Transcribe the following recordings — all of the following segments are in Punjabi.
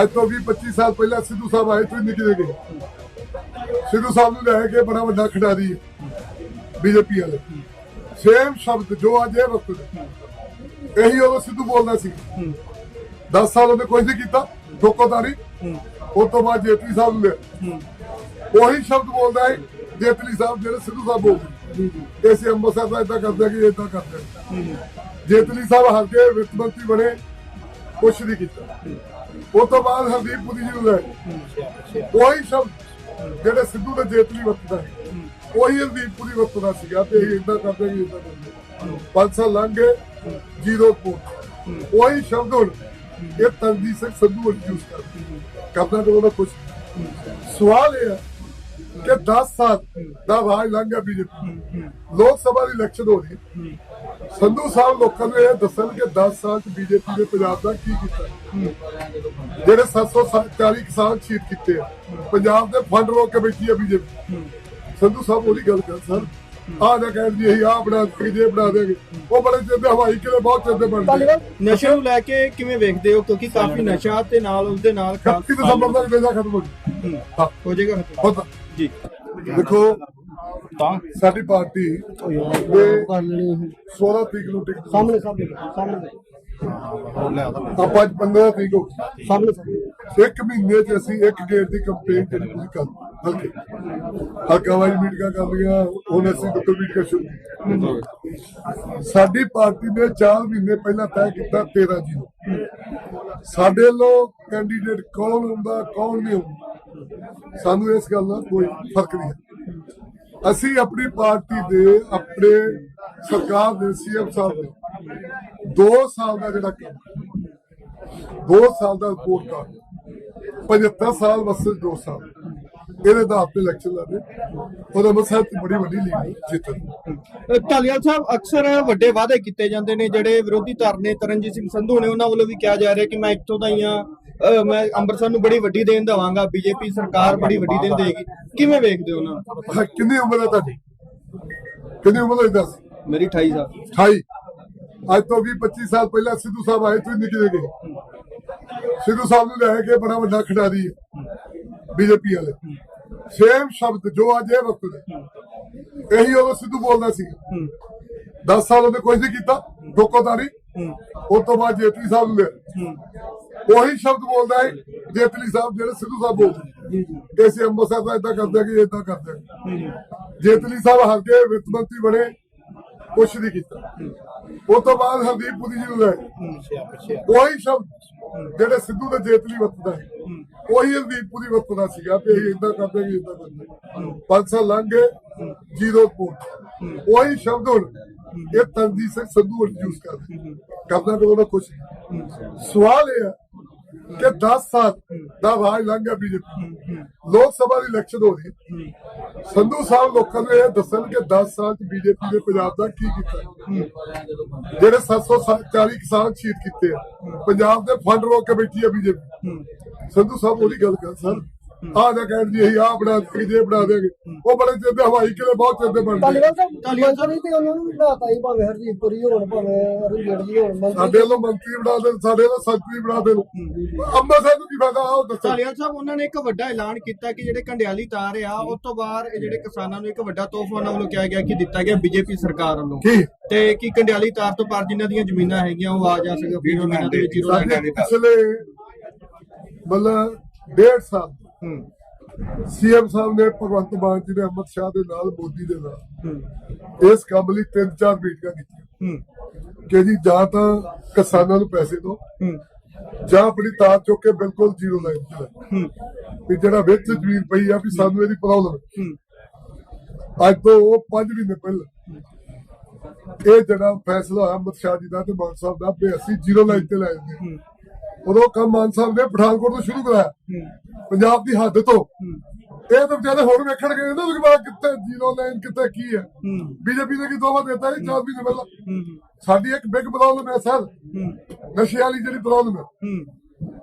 ਅੱਜ ਤੋਂ 20 25 ਸਾਲ ਪਹਿਲਾਂ ਸਿੱਧੂ ਸਾਹਿਬ ਆਏ ਤੁਸੀਂ ਨਿਕਲੇ ਗਏ ਸਿੱਧੂ ਸਾਹਿਬ ਨੂੰ ਲੈ ਕੇ ਬੜਾ ਵੱਡਾ ਖਿਡਾਰੀ ਬੀਜੇਪੀ ਵਾਲੇ। ਸੇਮ ਸ਼ਬਦ ਜੋ ਅੱਜ ਇਹ ਵਕਤ ਇਹੀ ਉਹ ਸਿੱਧੂ ਬੋਲਦਾ ਸੀ। 10 ਸਾਲ ਉਹਨੇ ਕੁਝ ਨਹੀਂ ਕੀਤਾ ਧੋਖਾਦਾਰੀ ਉਸ ਤੋਂ ਬਾਅਦ ਜੇਤਲੀ ਸਾਹਿਬ ਨੂੰ ਲਿਆ ਉਹੀ ਸ਼ਬਦ ਬੋਲਦਾ ਹੈ, ਜੇਤਲੀ ਸਾਹਿਬ ਜਿਹੜੇ ਸਿੱਧੂ ਸਾਹਿਬ ਬੋਲਦੇ ਇਸੇ ਅੰਮ੍ਰਿਤਸਰ ਦਾ ਇਦਾਂ ਕਰਦਾ ਕਿ ਇਦਾਂ ਕਰਦੇ ਜੇਤਲੀ ਸਾਹਿਬ ਹਲਕੇ ਵਿੱਤ ਮੰਤਰੀ ਬਣੇ। ਕੁਛ ਨਹੀਂ ਕੀਤਾ। ਉਸ ਤੋਂ ਬਾਅਦ ਹਰਦੀਪ ਪੁਰੀ ਜੀ ਨੂੰ ਲੈ ਉਹੀ ਸ਼ਬਦ ਜਿਹੜੇ ਸਿੱਧੂ ਦੇ ਜੇਤਲੀ ਵਰਤਦਾ ਹੈ ਉਹੀ ਹਰਦੀਪ ਪੁਰੀ ਵਰਤਦਾ ਸੀਗਾ ਤੇ ਇਹ ਇਦਾਂ ਕਰਦੇ ਕਿ ਇਦਾਂ ਕਰਦੇ ਪੰਜ ਸਾਲ ਲੰਘ ਗਏ, ਜ਼ੀਰੋ ਰਿਪੋਰਟ ਉਹੀ ਸ਼ਬਦ ਹੁਣ ਇਹ ਤਨਦੀਪ ਸਿੰਘ ਸੰਧੂ ਯੂਜ਼ ਕਰਦੇ ਕਰਨਾ ਤਾਂ ਉਹਦਾ ਕੁਛ ਸਵਾਲ ਇਹ ਹੈ ਕਿ 10 ਸਾਲ ਦਾ ਰਾਜ ਲੰਘ ਗਿਆ ਬੀਜੇਪੀ ਲੋਕ ਸਭਾ ਦੀ ਇਲੈਕਸ਼ਨ ਹੋ ਰਹੀ ਸੰਧੂ ਸਾਹਿਬ ਲੋਕਾਂ ਨੂੰ ਇਹ ਦੱਸਣ ਕਿ 10 ਸਾਲ ਚ ਬੀਜੇਪੀ ਨੇ ਪੰਜਾਬ ਦਾ ਕੀ ਕੀਤਾ? ਜਿਹੜੇ 740 ਕਿਸਾਨ ਸ਼ਹੀਦ ਕੀਤੇ ਆ। ਪੰਜਾਬ ਦੇ ਫੰਡ ਰੋਕ ਕੇ ਬੈਠੀ ਆ ਬੀਜੇਪੀ। ਸੰਧੂ ਸਾਹਿਬ ਉਹਦੀ ਗੱਲ ਕਰ ਸਰ ਆ ਨਾ ਕਹਿਣ ਜੀ ਅਸੀਂ ਆਹ ਬਣਾ ਕੇ ਜੇ ਬਣਾ ਦੇਗੇ ਉਹ ਬੜੇ ਚਿਰ ਹਵਾਈ ਕਿਲੇ ਬਹੁਤ ਚਿਰ ਦੇ ਬਣਦੇ ਨਸ਼ੇ ਨੂੰ ਲੈ ਕੇ ਕਿਵੇਂ ਵੇਖਦੇ ਹੋ? ਕਿਉਂਕਿ ਕਾਫੀ ਨਸ਼ਾ ਤੇ ਨਾਲ ਉਸਦੇ ਨਾਲ 31 ਦਸੰਬਰ ਤੱਕ ਦੇਣਾ ਖਤਮ ਹੋ ਜੂ ਹਾਂ। ਹੋ ਜਾਏਗਾ ਜੀ। ਦੇਖੋ ਤਾਂ ਸਾਡੀ ਪਾਰਟੀ ਦੇ 16 ਤਰੀਕ ਨੂੰ ਟਿਕਟ ਸਾਹਮਣੇ ਸਾਹਮਣੇ ਸਾਹਮਣੇ। ਆਪਾਂ ਅੱਜ 15 ਤਰੀਕ ਹੋ ਗਈ। ਸਾਹਮਣੇ ਇੱਕ ਮਹੀਨੇ ਚ ਅਸੀਂ ਇੱਕ ਗੇਟ ਦੀ ਕੰਪੇਨ ਜਿਹੜੀ ਪੂਰੀ ਕਰ ਹਲਕੇ। ਹਲਕਾ ਵਾਲੀ ਮੀਟਿੰਗਾਂ ਕਰ ਲਈਆਂ ਹੁਣ ਅਸੀਂ ਦੁੱਧ ਮੀਟਿੰਗਾਂ ਸ਼ੁਰੂ ਸਾਡੀ ਪਾਰਟੀ ਨੇ 4 ਮਹੀਨੇ ਪਹਿਲਾਂ ਤੈਅ ਕੀਤਾ 13 ਜੀ ਨੂੰ। ਸਾਡੇ ਵੱਲੋਂ ਕੈਂਡੀਡੇਟ ਕੌਣ ਹੁੰਦਾ ਕੌਣ ਨਹੀਂ ਹੁੰਦਾ ਸਾਨੂੰ ਇਸ ਗੱਲ ਨਾਲ ਕੋਈ ਫ਼ਰਕ ਨਹੀਂ ਹੈ। ਅਸੀਂ ਆਪਣੀ ਪਾਰਟੀ ਦੇ ਆਪਣੇ ਸਰਕਾਰ ਦੇ ਸੀਐਮ ਸਾਹਿਬ ਦੇ 2 ਸਾਲ ਦਾ ਜਿਹੜਾ ਕੰਮ 2 ਸਾਲ ਦਾ ਰਿਪੋਰਟ ਕਾਰਡ 75 ਸਾਲ ਵਸਲ 2 ਸਾਲ, ਇਹਦੇ ਦਾ ਆਪੇ ਇਲੈਕਸ਼ਨ ਲੜੇ ਉਹਦਾ ਮਸਲ ਤੇ ਬੜੀ ਵੱਡੀ ਲੀਡ ਜਿੱਤਣ ਢਾਲੀਵਾਲ ਸਾਹਿਬ, ਅਕਸਰ ਵੱਡੇ ਵਾਅਦੇ ਕੀਤੇ ਜਾਂਦੇ ਨੇ, ਜਿਹੜੇ ਵਿਰੋਧੀ ਧਿਰ ਨੇ ਤਰਨਜੀਤ ਸਿੰਘ ਸੰਧੂ ਨੇ ਉਹਨਾਂ ਵੱਲੋਂ ਵੀ ਕਿਹਾ ਜਾ ਰਿਹਾ ਕਿ ਮੈਂ ਇੱਥੋਂ ਦਾ ਹੀ ਆ ਮੈਂ ਅੰਮ੍ਰਿਤਸਰ ਨੂੰ ਬੜੀ ਵੱਡੀ ਦੇਣ ਦੇਵਾਂਗਾ ਬੀਜੇਪੀ ਸਰਕਾਰ ਬੜੀ ਵੱਡੀ ਦੇਣ ਦੇਗੀ ਕਿਵੇਂ ਵੇਖਦੇ ਹੋ ਨੂੰ? ਕਿੰਨੀ ਉਮਰ ਹੈ ਤੁਹਾਡੀ? ਕਿੰਨੀ ਉਮਰ ਹੈ ਦੱਸ? ਮੇਰੀ 28 ਸਾਲ। 28 ਅੱਜ ਤੋਂ 20 25 ਸਾਲ ਪਹਿਲਾਂ ਸਿੱਧੂ ਸਾਹਿਬ ਆਏ ਤੁਸੀਂ ਨਿਕਲੇ ਗਏ ਸਿੱਧੂ ਸਾਹਿਬ ਨੂੰ ਲੈ ਕੇ ਬੜਾ ਵੱਡਾ ਖਿਡਾਰੀ ਹੈ ਬੀਜੇਪੀ ਵਾਲੇ। ਸੇਮ ਸ਼ਬਦ ਜੋ ਅੱਜ ਇਹ ਵਕਤ ਦੇ। ਇਹੀ ਉਹ ਸਿੱਧੂ ਬੋਲਦਾ ਸੀ। 10 ਸਾਲ ਉਹਨੇ ਕੁਝ ਨਹੀਂ ਕੀਤਾ ਧੋਖਾਦਾਰੀ ਉਸ ਤੋਂ ਬਾਅਦ ਜੇਤਲੀ ਸਾਹਿਬ ਨੂੰ ਲਿਆ ਉਹੀ ਸ਼ਬਦ ਬੋਲਦਾ ਹੈ ਜੇਤਲੀ ਸਾਹਿਬ ਜਿਹੜੇ ਸਿੱਧੂ ਸਾਹਿਬ ਬੋਲਦੇ ਇਸੇ ਅੰਮ੍ਰਿਤਸਰ ਦਾ ਇਦਾਂ ਕਰਦੇ ਕਿ ਇਦਾਂ ਕਰਦੇ ਜੇਤਲੀ ਸਾਹਿਬ ਹਲਕੇ ਵਿੱਤ ਮੰਤਰੀ ਬਣੇ ਕੁਛ ਨਹੀਂ ਕੀਤਾ। ਉਸ ਤੋਂ ਬਾਅਦ ਹਰਦੀਪ ਪੁਰੀ ਜੀ ਨੂੰ ਲੈ ਉਹੀ ਸ਼ਬਦ ਜਿਹੜੇ ਸਿੱਧੂ ਦੇ ਜੇਤਲੀ ਵਰਤਦਾ ਹੈ ਉਹੀ ਹਰਦੀਪ ਪੁਰੀ ਵਰਤਦਾ ਸੀਗਾ ਇਹ ਇਦਾਂ ਕਰਦੇ ਕਿ ਇਦਾਂ ਕਰਦੇ ਪੰਜ ਸਾਲ ਲੰਘ ਗਏ ਜ਼ੀਰੋ ਰਿਪੋਰਟ ਉਹੀ ਸ਼ਬਦ ਹੁਣ ਇਹ ਤਨਦੀਪ ਸਿੰਘ ਸੰਧੂ ਵਰਤ ਯੂਜ਼ ਕਰਦੇ ਕਰਨਾ ਤਾਂ ਉਹਦਾ ਕੁਛ ਸਵਾਲ ਇਹ ਹੈ ਕਿ 10 ਸਾਲ ਦਾ ਰਾਜ ਲੰਘ ਗਿਆ ਬੀਜੇਪੀ ਲੋਕ ਸਭਾ ਦੀ ਇਲੈਕਸ਼ਨ ਹੋ ਰਹੀ। ਹੈ। ਸੰਧੂ ਸਾਹਿਬ ਲੋਕਾਂ ਨੂੰ ਇਹ ਦੱਸਣ ਕਿ 10 ਸਾਲ ਚ ਬੀਜੇਪੀ ਨੇ ਪੰਜਾਬ ਦਾ ਕੀ ਕੀਤਾ। ਜਿਹੜੇ 740 ਕਿਸਾਨ ਸ਼ਹੀਦ ਕੀਤੇ ਆ ਪੰਜਾਬ ਦੇ ਫੰਡ ਰੋਕ ਕੇ ਬੈਠੀ ਆ ਬੀਜੇਪੀ। ਸੰਧੂ ਸਾਹਿਬ ਉਹਦੀ ਗੱਲ ਕਰ ਸਰ ਆ ਨਾ ਕਹਿਣ ਜੀ ਅਸੀਂ ਆਹ ਬਣਾ ਕੇ ਜੇ ਬਣਾ ਦੇਗੇ। ਉਹ ਬੜੇ ਚਿਰ ਦੇ ਹਵਾਈ ਕਿਲੇ ਬਹੁਤ ਚਿਰ ਦੇ ਬਣਦੇ ਧਾਲੀਵਾਲ ਸਾਹਿਬ ਮੰਤਰੀ ਤੇ ਉਹਨਾਂ ਨੂੰ ਬਣਾਤਾ ਹੀ ਭਾਵੇਂ ਹਰਜੀਤ ਪੁਰੀ ਹੋਣ ਭਾਵੇਂ ਅਰੁਣ ਜੀ ਹੋਣ ਸਾਡੇ ਵੱਲੋਂ ਮੰਤਰੀ ਬਣਾ ਦੇਣ ਸਾਡੇ ਵੱਲੋਂ ਸੰਤਰੀ ਬਣਾ ਦੇਣ। ਅੰਮ੍ਰਿਤਸਰ ਨੂੰ ਕੀ ਫਾਇਦਾ ਆਓ ਦੱਸੋ। ਢਾਲੀਵਾਲ ਸਾਹਿਬ ਉਹਨਾਂ ਨੇ ਇੱਕ ਵੱਡਾ ਐਲਾਨ ਕੀਤਾ ਕਿ ਜਿਹੜੇ ਕੰਡਿਆਲੀ ਤਾਰ ਆ ਉਸ ਤੋਂ ਬਾਅਦ ਇਹ ਜਿਹੜੇ ਕਿਸਾਨਾਂ ਨੂੰ ਇੱਕ ਵੱਡਾ ਤੋਹਫਾ ਉਹਨਾਂ ਵੱਲੋਂ ਕਿਹਾ ਗਿਆ ਕਿ ਦਿੱਤਾ ਗਿਆ ਬੀਜੇਪੀ ਸਰਕਾਰ ਵੱਲੋਂ। ਕੀ? ਤੇ ਕੀ ਕੰਡਿਆਲੀ ਤਾਰ ਤੋਂ ਪਾਰ ਜਿਨ੍ਹਾਂ ਦੀਆਂ ਜ਼ਮੀਨਾਂ ਹੈਗੀਆਂ ਉਹ ਆ ਜਾ ਸਕਣ। ਵੀਰੋ ਇਹਨਾਂ ਦੇ ਵਿੱਚ ਜ਼ੀਰੋ ਸਾਡੇ ਪਿਛਲੇ ਮਤਲਬ ਡੇਢ ਸਾਲ ਸੀਐਮ ਸਾਹਿਬ ਨੇ ਭਗਵੰਤ ਮਾਨ ਜੀ ਨੇ ਅਮਰ ਸ਼ਾਹ ਦੇ ਨਾਲ ਮੋਦੀ ਦੇ ਨਾਲ ਇਸ ਕੰਮ ਲਈ ਤਿੰਨ ਚਾਰ ਮੀਟਿੰਗਾਂ ਕੀਤੀਆਂ। ਕਿ ਜੀ ਜਾਂ ਤਾਂ ਕਿਸਾਨਾਂ ਨੂੰ ਪੈਸੇ ਦਿਓ ਜਾਂ ਆਪਣੀ ਤਾਰ ਚੁੱਕ ਕੇ ਬਿਲਕੁਲ ਜ਼ੀਰੋ ਲਾਈਨ ਤੇ। ਵੀ ਜਿਹੜਾ ਵਿੱਚ ਜ਼ਮੀਨ ਪਈ ਆ ਵੀ ਸਾਨੂੰ ਇਹਦੀ ਪ੍ਰੋਬਲਮ ਅੱਜ ਤੋਂ ਉਹ 5 ਮਹੀਨੇ ਪਹਿਲਾਂ ਇਹ ਜਿਹੜਾ ਫੈਸਲਾ ਅਮਰ ਸ਼ਾਹ ਜੀ ਦਾ ਤੇ ਮਾਨ ਸਾਹਿਬ ਦਾ ਵੀ ਅਸੀਂ ਜ਼ੀਰੋ ਲਾਈਨ ਤੇ ਲੈ ਜਾਂਦੇ ਉਦੋਂ ਕੰਮ ਮਾਨ ਸਾਹਿਬ ਨੇ ਪਠਾਨਕੋਟ ਤੋਂ ਸ਼ੁਰੂ ਕਰਾਇਆ। ਪੰਜਾਬ ਦੀ ਹੱਦ ਤੋਂ। ਇਹ ਤਾਂ ਵਿਚਾਰੇ ਹੁਣ ਵੇਖਣਗੇ ਨਾ ਵੀ ਬਾਹਰ ਕਿੱਥੇ ਜ਼ੀਰੋ ਲਾਈਨ ਕਿੱਥੇ ਕੀ ਹੈ। ਬੀਜੇਪੀ ਨੇ ਕੀ ਦੋਵਾ ਦਿੱਤਾ ਹੈ ਚਾਰ ਮਹੀਨੇ ਪਹਿਲਾਂ। ਸਾਡੀ ਇੱਕ ਬਿਗ ਪ੍ਰੋਬਲਮ ਹੈ ਸਰ। ਨਸ਼ੇ ਵਾਲੀ ਜਿਹੜੀ ਪ੍ਰੋਬਲਮ ਹੈ।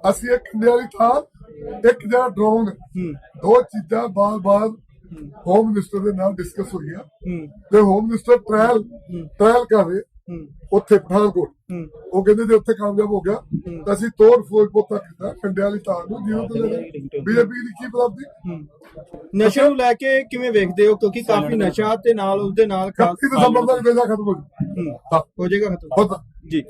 ਅਸੀਂ ਇੱਕ ਵਾਲੀ ਥਾਂ ਇੱਕ ਜਿਹੜਾ ਡਰੋਨ ਦੋ ਚੀਜ਼ਾਂ ਬਾਰ-ਬਾਰ ਹੋਮ ਮਿਨਿਸਟਰ ਦੇ ਨਾਲ ਡਿਸਕਸ ਹੋਈਆਂ। ਤੇ ਹੋਮ ਮਿਨਿਸਟਰ ਟ੍ਰਾਇਲ ਟ੍ਰਾਇਲ ਕਰ ਰਹੇ। ਉੱਥੇ ਪਠਾਨਕੋਟ। ਉਹ ਕਹਿੰਦੇ ਜੇ ਉੱਥੇ ਕਾਮਯਾਬ ਹੋ ਗਿਆ ਤਾਂ ਅਸੀਂ ਤੋੜ ਫੋੜ ਪੋਤਾ ਕੀਤਾ ਕੰਡਿਆਂ ਵਾਲੀ ਤਾਰ ਨੂੰ ਜਿਹਨੂੰ ਤੇ ਬੀਜੇਪੀ ਦੀ ਕੀ ਪ੍ਰਾਪਤੀ? ਨਸ਼ੇ ਨੂੰ ਲੈ ਕੇ ਕਿਵੇਂ ਵੇਖਦੇ ਹੋ? ਕਿਉਂਕਿ ਕਾਫੀ ਨਸ਼ਾ ਤੇ ਨਾਲ ਉਸਦੇ ਨਾਲ ਖਾਸ 31 ਦਸੰਬਰ ਤੱਕ ਦੇਜਾ ਖਤਮ ਹੋ ਜੂ ਹੂੰ। ਜਾਏਗਾ ਖਤਮ। ਜੀ।